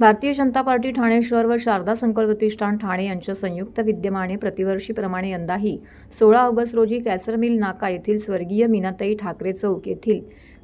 Bharatiya Janata party Thane शहर व शारदा संकल्प प्रतिष्ठान ठाणे यांच्या संयुक्त विद्यमाने प्रतिवर्षीप्रमाणे यंदाही सोळा ऑगस्ट रोजी कॅसरमिल नाका येथील स्वर्गीय मीनाताई ठाकरे चौक येथील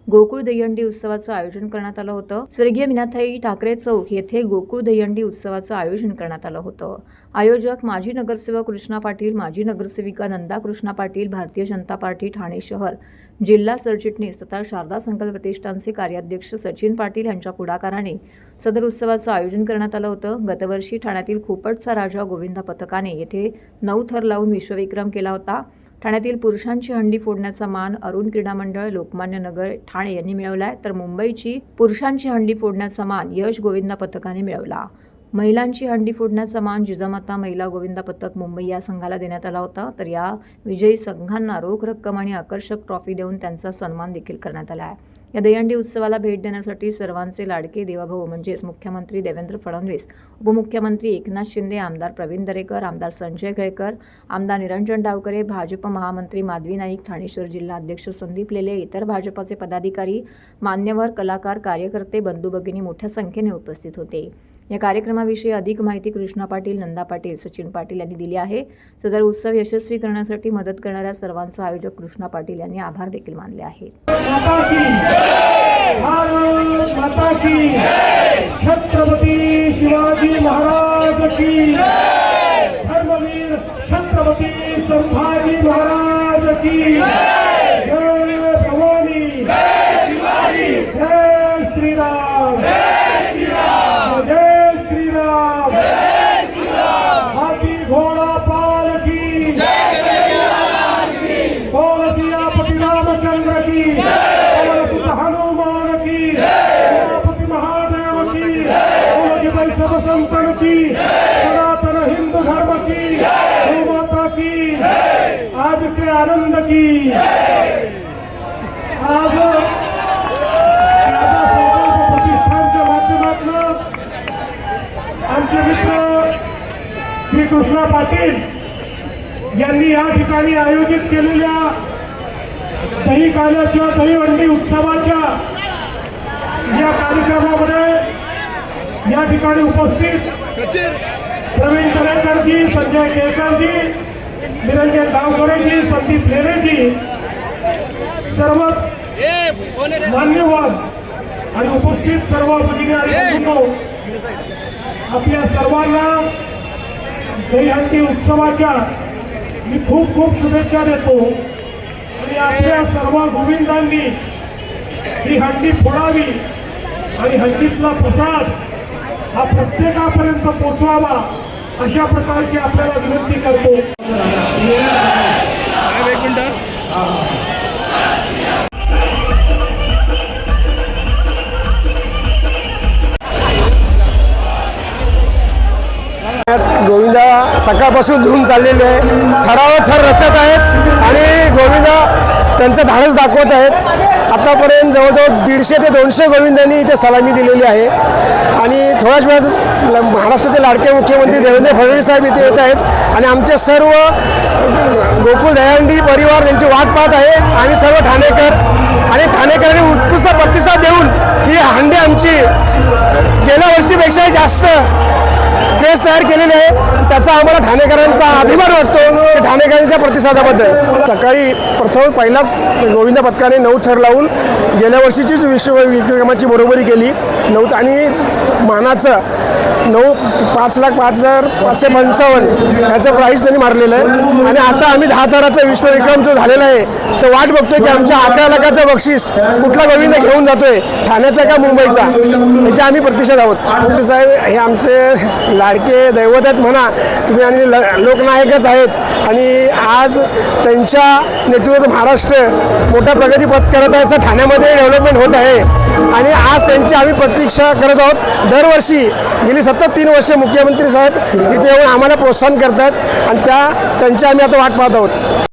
गोकुळ दहीहंडी उत्सवाचं आयोजन करण्यात आलं होतं. स्वर्गीय मीनाथाई ठाकरे चौक येथे गोकुळ दहीहंडी उत्सवाचं आयोजन करण्यात आलं होतं. आयोजक माजी नगरसेवक कृष्णा पाटील माजी नगरसेविका नंदा कृष्णा पाटील भारतीय जनता पार्टी ठाणे शहर जिल्हा सरचिटणीस तथा शारदा संकल्प प्रतिष्ठानचे कार्याध्यक्ष सचिन पाटील यांच्या पुढाकाराने सदर उत्सवाचं आयोजन करण्यात आलं होतं. गतवर्षी ठाण्यातील खोपटचा राजा गोविंदा पथकाने येथे नऊ थर लावून विश्वविक्रम केला होता. ठाण्यातील पुरुषांची हंडी फोडण्याचा मान अरुण क्रीडा मंडळ लोकमान्य नगर ठाणे यांनी मिळवला आहे तर मुंबईची पुरुषांची हंडी फोडण्याचा मान यश गोविंदा पथकाने मिळवला. महिलांची हंडी फोडण्याचा मान जिजामाता महिला गोविंदा पथक मुंबई या संघाला देण्यात आला होता. तर या विजयी संघांना रोख रक्कम आणि आकर्षक ट्रॉफी देऊन त्यांचा सन्मान देखील करण्यात आला आहे. या दहीहंडी उत्सवाला भेट देण्यासाठी सर्वांचे लाडके देवाभाऊ म्हणजेच मुख्यमंत्री देवेंद्र फडणवीस उपमुख्यमंत्री एकनाथ शिंदे आमदार प्रवीण दरेकर आमदार संजय केळकर आमदार निरंजन डावकरे भाजप महामंत्री माधवी नाईक ठाणेश्वर जिल्हा अध्यक्ष संदीप लेले इतर भाजपाचे पदाधिकारी मान्यवर कलाकार कार्यकर्ते बंधू भगिनी मोठ्या संख्येने उपस्थित होते. या कार्यक्रमाविषयी अधिक माहिती कृष्णा पाटील नंदा पाटील सचिन पाटील यांनी दिली आहे. सदर उत्सव यशस्वी करण्यासाठी मदत करणाऱ्या सर्वांचा आयोजक कृष्णा पाटील यांनी आभार देखील मानले आहेत. छत्रपती शिवाजी महाराज की धर्मवीर छत्रपती संभाजी महाराज की सुत हनुमान की उमापति महादेव की बोल जय सब संतन की सनातन हिंदू धर्म की माता की आज के आनंद की आज राजा संकल्प प्रतिष्ठानच्या माध्यमातून आमचे मित्र श्री कृष्णा पाटील यांनी या ठिकाणी आयोजित केलेल्या दही काल्याच्या दहीहंडी उत्सवाच्या या कार्यक्रमामध्ये या ठिकाणी उपस्थित प्रवीण दरेकरजी संजय केळकरजी निरंजन डावकरेजी संदीप लेरेजी सर्वच मान्यवर आणि उपस्थित सर्व भगिनी आणि आपल्या सर्वांना दहीहंडी उत्सवाच्या मी खूप खूप शुभेच्छा देतो. आणि आपल्या सर्व गोविंदांनी ही हंडी फोडावी आणि हंडीतला प्रसाद हा प्रत्येकापर्यंत पोचवावा अशा प्रकारची आपल्याला विनंती करतो. सकाळपासून धुवून चाललेले आहे. थरावर थर रचत आहेत आणि गोविंद त्यांचं धाडस दाखवत आहेत. आतापर्यंत जवळजवळ दीडशे ते दोनशे गोविंदांनी इथे सलामी दिलेली आहे. आणि थोड्याच वेळात महाराष्ट्राचे लाडके मुख्यमंत्री देवेंद्र फडणवीस साहेब इथे येत आहेत. आणि आमचे सर्व गोकुल गोकुळ परिवार त्यांची वाट पाहत आहे. आणि सर्व ठाणेकर आणि ठाणेकरांनी पेक्षा जास्त केस तयार केलेले आहे त्याचा आम्हाला ठाणेकरांचा अभिमान वाटतो. की ठाणेकरांच्या प्रतिसादाबद्दल. सकाळी प्रथम पहिलाच गोविंद पथकाने नऊ थर लावून गेल्या वर्षीचीच विश्व विक्रमाची बरोबरी केली. नऊ आणि मानाचं नऊ पाच लाख पाच हजार पाचशे पंचावन्न ह्याचं प्राईस त्यांनी मारलेलं आहे. आणि आता आम्ही दहा हजाराचा विश्वविक्रम जो झालेला आहे तो वाट बघतोय की आमच्या अकरा लाखाचं बक्षीस कुठला गोविंद घेऊन जातोय? ठाण्याचा का मुंबईचा? त्याच्या आम्ही प्रतिसाद आहोत. साहेब हे आमचे लाडके दैवत आहेत म्हणा. तुम्ही आणि ल- लोकनायकच आहेत. आणि आज त्यांच्या नेतृत्वात महाराष्ट्र मोठा प्रगती पथ करत आहे असं ठाण्यामध्ये डेव्हलपमेंट होत आहे. आणि आज त्यांची आम्ही प्रतीक्षा करत आहोत. दरवर्षी गेली सतत तीन वर्ष मुख्यमंत्री साहेब इथे येऊन आम्हाला प्रोत्साहन करतात आणि त्या त्यांची आम्ही आता वाट पाहत आहोत.